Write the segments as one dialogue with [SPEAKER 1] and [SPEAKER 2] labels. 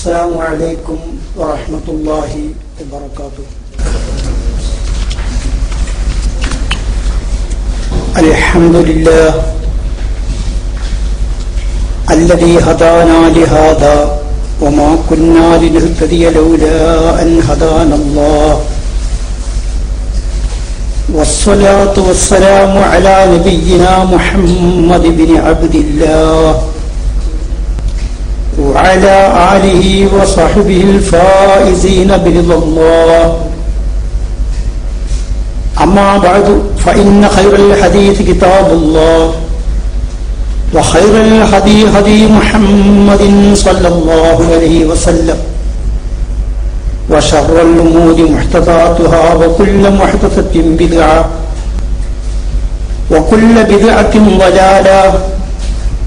[SPEAKER 1] السلام عليكم ورحمة الله وبركاته. الحمد لله الذي هدانا لهذا وما كنا لنهتدي لولا أن هدانا الله. والصلاة والسلام على نبينا محمد بن عبد الله. وعلى آله وصحبه الفائزين برضا الله. أما بعد فإن خير الحديث كتاب الله وخير الهدي هدي محمد صلى الله عليه وسلم وشر الأمور محدثاتها وكل محدثة بدعة وكل بدعة ضلالة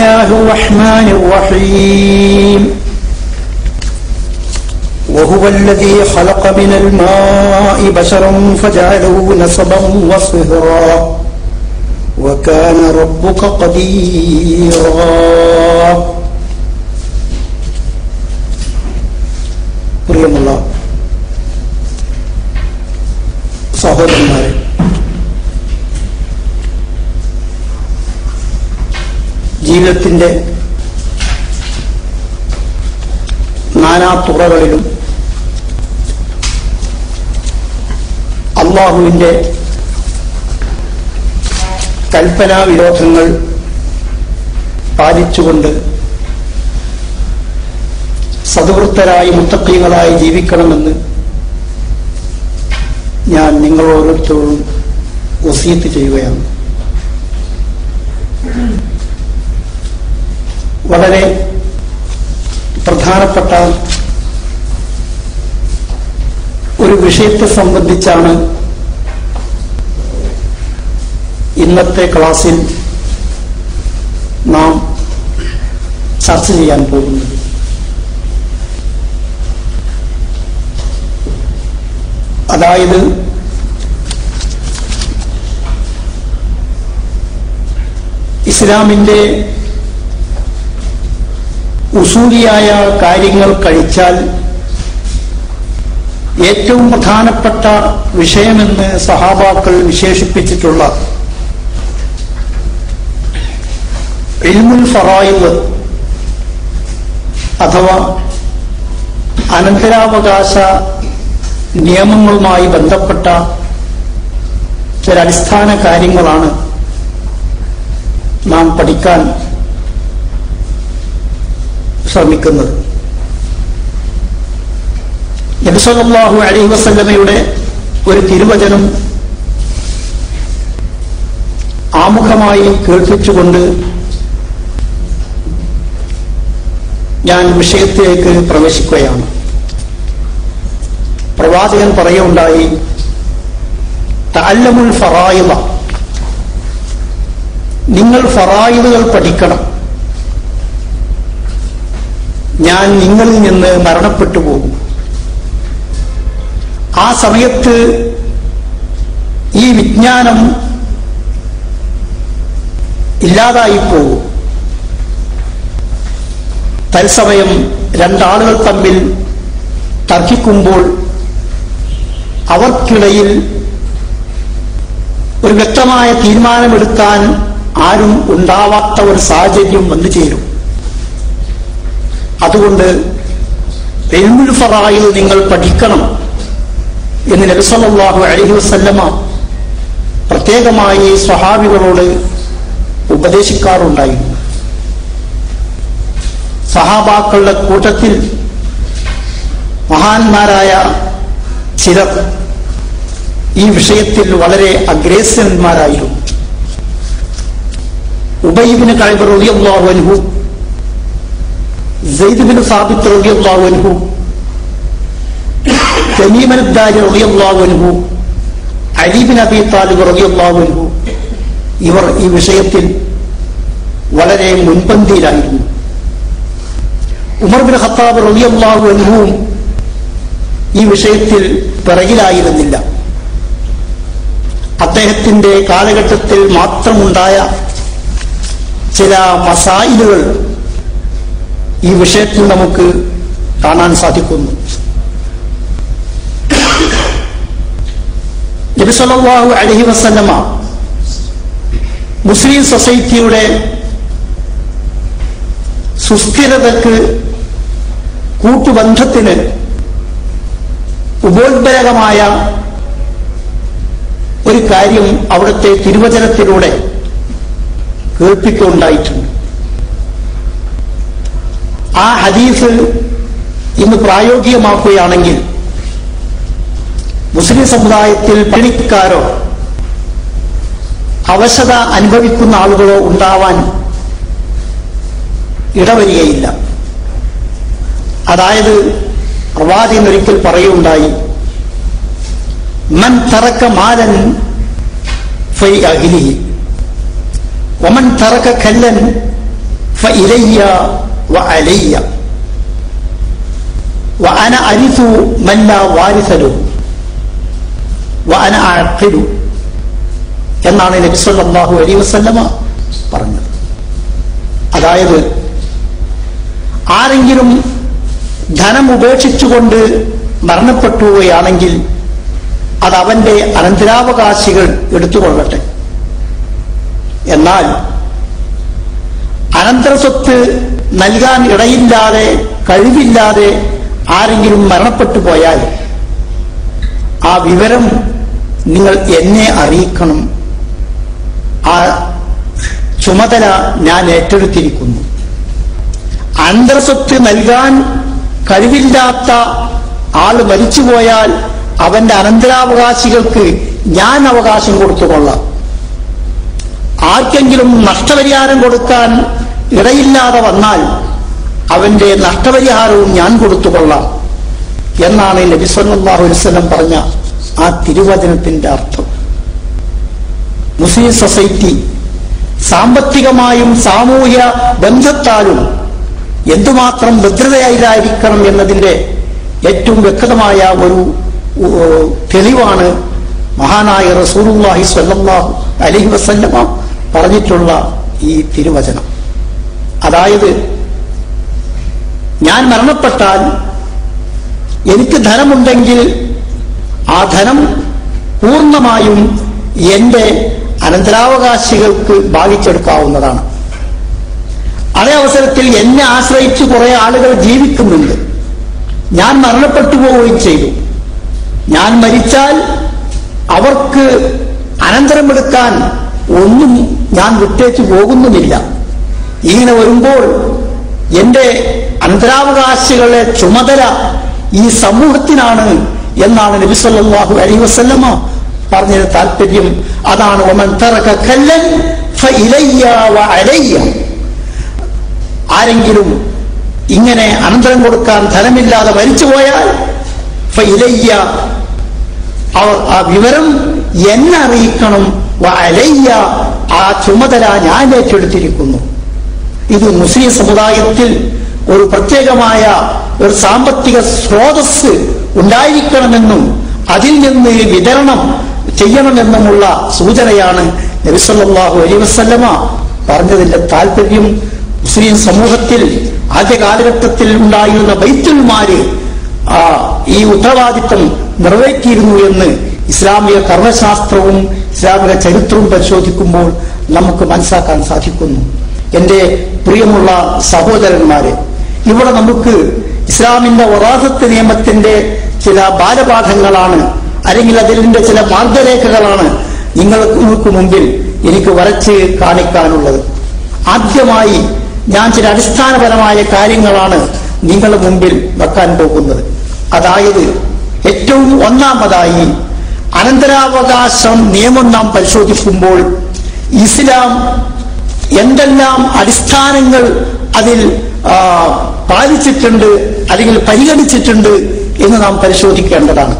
[SPEAKER 1] الله الرحمن الرحيم. وهو الذي خلق من الماء بشرا فجعله نسبا وصهرا. وكان ربك قديرا. ജീവിതത്തിന്റെ നാനാത്തുറകളിലും കൽപ്പനാ വിരോധങ്ങൾ പാലിച്ചുകൊണ്ട് സതുവൃത്തരായി മുത്തക്കീങ്ങളായി ജീവിക്കണമെന്ന് ഞാൻ നിങ്ങൾ ഓരോരുത്തരോടും വസീത്ത് ചെയ്യുകയാണ്. വളരെ പ്രധാനപ്പെട്ട ഒരു വിഷയത്തെ സംബന്ധിച്ചാണ് ഇന്നത്തെ ക്ലാസ്സിൽ നാം ചർച്ച ചെയ്യാൻ പോകുന്നത്. അതായത് ഇസ്ലാമിന്റെ ഉസൂലിയായ കാര്യങ്ങൾ കഴിച്ചാൽ ഏറ്റവും പ്രധാനപ്പെട്ട വിഷയമെന്ന് സഹാബാക്കൾ വിശേഷിപ്പിച്ചിട്ടുള്ള ഇൽമുൽ ഫറായിദ് അഥവാ അനന്തരാവകാശ നിയമങ്ങളുമായി ബന്ധപ്പെട്ട ചില അടിസ്ഥാന കാര്യങ്ങളാണ് നാം പഠിക്കാൻ ശ്രമിക്കുന്നത്. നബിസല്ലാഹു അലൈഹി വസല്ലമയുടെ ഒരു തിരുവചനം ആമുഖമായി കേൾപ്പിച്ചുകൊണ്ട് ഞാൻ വിഷയത്തിലേക്ക് പ്രവേശിക്കുകയാണ്. പ്രവാചകൻ പറയുണ്ടായി തല്ലമുൽ ഫറായിദ. നിങ്ങൾ ഫറായിദുകൾ പഠിക്കണം. ഞാൻ നിങ്ങളിൽ നിന്ന് മരണപ്പെട്ടു പോകും. ആ സമയത്ത് ഈ വിജ്ഞാനം ഇല്ലാതായി പോകും. തത്സമയം രണ്ടാളുകൾ തമ്മിൽ തർക്കിക്കുമ്പോൾ അവർക്കിടയിൽ ഒരു വ്യക്തമായ തീരുമാനമെടുക്കാൻ ആരും ഉണ്ടാവാത്ത ഒരു സാഹചര്യം വന്നു ചേരും അതുകൊണ്ട് എൽമുൽ ഫറായിൽ നിങ്ങൾ പഠിക്കണം എന്ന് നബിസല്ലാഹു അലഹി വസ്ല്ലമ പ്രത്യേകമായി സ്വഹാബികളോട് ഉപദേശിക്കാറുണ്ടായിരുന്നു സഹാബാക്കളുടെ കൂട്ടത്തിൽ മഹാന്മാരായ ചിലർ ഈ വിഷയത്തിൽ വളരെ അഗ്രേസന്മാരായിരുന്നു ഉബൈബിന് കഴിവ് റളിയല്ലാഹു അൻഹു ഇവർ ഈ വിഷയത്തിൽ വളരെ മുൻപന്തിയിലായിരുന്നു. ഉമർ ബിൻ ഖത്താബ് റളിയല്ലാഹു അൻഹുവും ഈ വിഷയത്തിൽ പിറകിലായിരുന്നില്ല. അദ്ദേഹത്തിന്റെ കാലഘട്ടത്തിൽ മാത്രമുണ്ടായ ചില മസായിലുകൾ ഈ വിഷയത്തിൽ നമുക്ക് കാണാൻ സാധിക്കുന്നു. നബി സല്ലല്ലാഹു അലൈഹി വസല്ലമ മുസ്ലിം സൊസൈറ്റിയുടെ സുസ്ഥിരതക്ക് കൂട്ടുബന്ധത്തിന് ഉപോത്ബലകമായ ഒരു കാര്യം അവിടുത്തെ തിരുവചനത്തിലൂടെ കേൾപ്പിക്കുകയുണ്ടായിട്ടുണ്ട്. ആ ഹദീസ് ഇന്ന് പ്രായോഗികമാക്കുകയാണെങ്കിൽ മുസ്ലിം സമുദായത്തിൽ പണിക്കാരോ അവശത അനുഭവിക്കുന്ന ആളുകളോ ഉണ്ടാവാൻ ഇടവരികയില്ല. അതായത് പ്രവാചകൻ ഒരിക്കൽ പറയുണ്ടായി മൻ തറക്ക മാലൻ ഫൈ അഖിലിഹി ഒമൻ തറക്ക കല്ലൻ ഫഇലയ്യ വഅലയ്യ وأنا أرث من لا وارث له وأنا أعقل എന്നാണ് നബി സല്ലല്ലാഹു അലൈഹി വസല്ലമ പറഞ്ഞത് അതായത് ആരെങ്കിലും ധനം ഉപേക്ഷിച്ചുകൊണ്ട് മരണപ്പെട്ടുകയാണെങ്കിൽ അത് അവന്റെ അനന്തരാവകാശികൾ എടുത്തുകൊള്ളട്ടെ എന്നാൽ അനന്തര സ്വത്ത് നൽകാൻ ഇടയില്ലാതെ കഴിവില്ലാതെ ആരെങ്കിലും മരണപ്പെട്ടു പോയാൽ ആ വിവരം നിങ്ങൾ എന്നെ അറിയിക്കണം. ആ ചുമതല ഞാൻ ഏറ്റെടുത്തിരിക്കുന്നു. അന്തർസ്വത്ത് നൽകാൻ കഴിവില്ലാത്ത ആൾ മരിച്ചുപോയാൽ അവന്റെ അനന്തരാവകാശികൾക്ക് ഞാൻ അവകാശം കൊടുത്തുകൊള്ളാം. ആർക്കെങ്കിലും നഷ്ടപരിഹാരം കൊടുക്കാൻ ഇടയില്ലാതെ വന്നാൽ അവന്റെ നഷ്ടപരിഹാരവും ഞാൻ കൊടുത്തുകൊള്ളാം എന്നാണ് നബി പറഞ്ഞ ആ തിരുവചനത്തിന്റെ അർത്ഥം. മുസ്ലിം സൊസൈറ്റി സാമ്പത്തികമായും സാമൂഹ്യ ബന്ധത്താലും എന്തുമാത്രം ഭദ്രതയായിരിക്കണം എന്നതിന്റെ ഏറ്റവും വ്യക്തമായ ഒരു തെളിവാണ് മഹാനായ റസൂലുള്ളാഹി സ്വല്ലാഹു അലൈഹി വസല്ലമ പറഞ്ഞിട്ടുള്ള ഈ തിരുവചനം. അതായത് ഞാൻ മരണപ്പെട്ടാൽ എനിക്ക് ധനമുണ്ടെങ്കിൽ ആ ധനം പൂർണമായും എന്റെ അനന്തരാവകാശികൾക്ക് ഭാഗിച്ചെടുക്കാവുന്നതാണ്. അതേ അവസരത്തിൽ എന്നെ ആശ്രയിച്ച് കുറെ ആളുകൾ ജീവിക്കുന്നുണ്ട്. ഞാൻ മരണപ്പെട്ടു പോവുകയും ചെയ്തു. ഞാൻ മരിച്ചാൽ അവർക്ക് അനന്തരമെടുക്കാൻ ഒന്നും ഞാൻ വിട്ടേച്ചു പോകുന്നുമില്ല. ഇങ്ങനെ വരുമ്പോൾ എന്റെ അന്തരാവകാശികളെ ചുമതല ഈ സമൂഹത്തിനാണ് എന്നാണ് നബി സല്ലല്ലാഹു അലൈഹി വസല്ലമ പറഞ്ഞതിന് താല്പര്യം അതാണ് ഒമൻ തറക ആരെങ്കിലും ഇങ്ങനെ അനന്തരം കൊടുക്കാൻ ധനമില്ലാതെ മരിച്ചു പോയാൽ ഇലയ്യ അവർ ആ വിവരം എന്നറിയിക്കണം ആ ചുമതല ഞാൻ ഏറ്റെടുത്തിരിക്കുന്നു. ഇത് മുസ്ലിം സമുദായത്തിൽ ഒരു പ്രത്യേകമായ ഒരു സാമ്പത്തിക സ്രോതസ് ഉണ്ടായിരിക്കണമെന്നും അതിൽ നിന്ന് വിതരണം ചെയ്യണമെന്നുമുള്ള സൂചനയാണ് നബിസല്ലാഹു അലൈ വസല്ലമ പറഞ്ഞതിന്റെ താല്പര്യം മുസ്ലിം സമൂഹത്തിൽ ആദ്യ കാലഘട്ടത്തിൽ ഉണ്ടായിരുന്ന ബൈത്തുൽമാര് ആ ഈ ഉത്തരവാദിത്തം നിറവേറ്റിയിരുന്നു എന്ന് ഇസ്ലാമിക കർമ്മശാസ്ത്രവും ഇസ്ലാമിക ചരിത്രവും പരിശോധിക്കുമ്പോൾ നമുക്ക് മനസ്സിലാക്കാൻ സാധിക്കുന്നു. എന്റെ പ്രിയമുള്ള സഹോദരന്മാരെ ഇവിടെ നമുക്ക് ഇസ്ലാമിന്റെ വറാസത്ത് നിയമത്തിന്റെ ചില ബാലപാഠങ്ങളാണ് അല്ലെങ്കിൽ അതിലിന്റെ ചില മാർഗരേഖകളാണ് നിങ്ങൾക്ക് മുമ്പിൽ എനിക്ക് വരച്ച് കാണിക്കാനുള്ളത്. ആദ്യമായി ഞാൻ ചില അടിസ്ഥാനപരമായ കാര്യങ്ങളാണ് നിങ്ങൾ മുമ്പിൽ വെക്കാൻ പോകുന്നത്. അതായത് ഏറ്റവും ഒന്നാമതായി അനന്തരാവകാശം നിയമം നാം പരിശോധിക്കുമ്പോൾ ഇസ്ലാം എന്തെല്ലാം അടിസ്ഥാനങ്ങൾ അതിൽ പാലിച്ചിട്ടുണ്ട് അല്ലെങ്കിൽ പരിഗണിച്ചിട്ടുണ്ട് എന്ന് നാം പരിശോധിക്കേണ്ടതാണ്.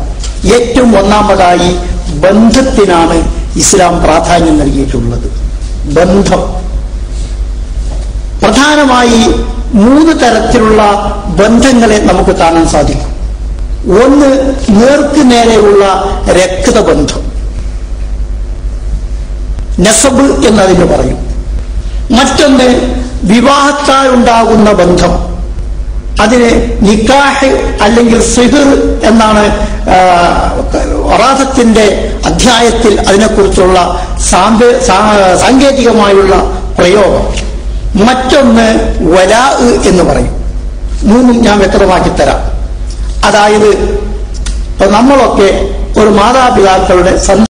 [SPEAKER 1] ഏറ്റവും ഒന്നാമതായി ബന്ധത്തിനാണ് ഇസ്ലാം പ്രാധാന്യം നൽകിയിട്ടുള്ളത്. ബന്ധം. പ്രധാനമായി മൂന്ന് തരത്തിലുള്ള ബന്ധങ്ങളെ നമുക്ക് കാണാൻ സാധിക്കും. ഒന്ന് നേർക്ക് നേരെയുള്ള രക്തബന്ധം. നസബ് എന്നതിന് പറയും. മറ്റൊന്ന് വിവാഹത്താൽ ഉണ്ടാകുന്ന ബന്ധം. അതിന് നിക്കാഹ് അല്ലെങ്കിൽ സിഹിർ എന്നാണ് ഒറാഥത്തിന്റെ അധ്യായത്തിൽ അതിനെക്കുറിച്ചുള്ള സാങ്കേതികമായുള്ള പ്രയോഗം. മറ്റൊന്ന് വരാ എന്ന് പറയും. മൂന്നും ഞാൻ വ്യക്തമാക്കി തരാം. അതായത് നമ്മളൊക്കെ ഒരു മാതാപിതാക്കളുടെ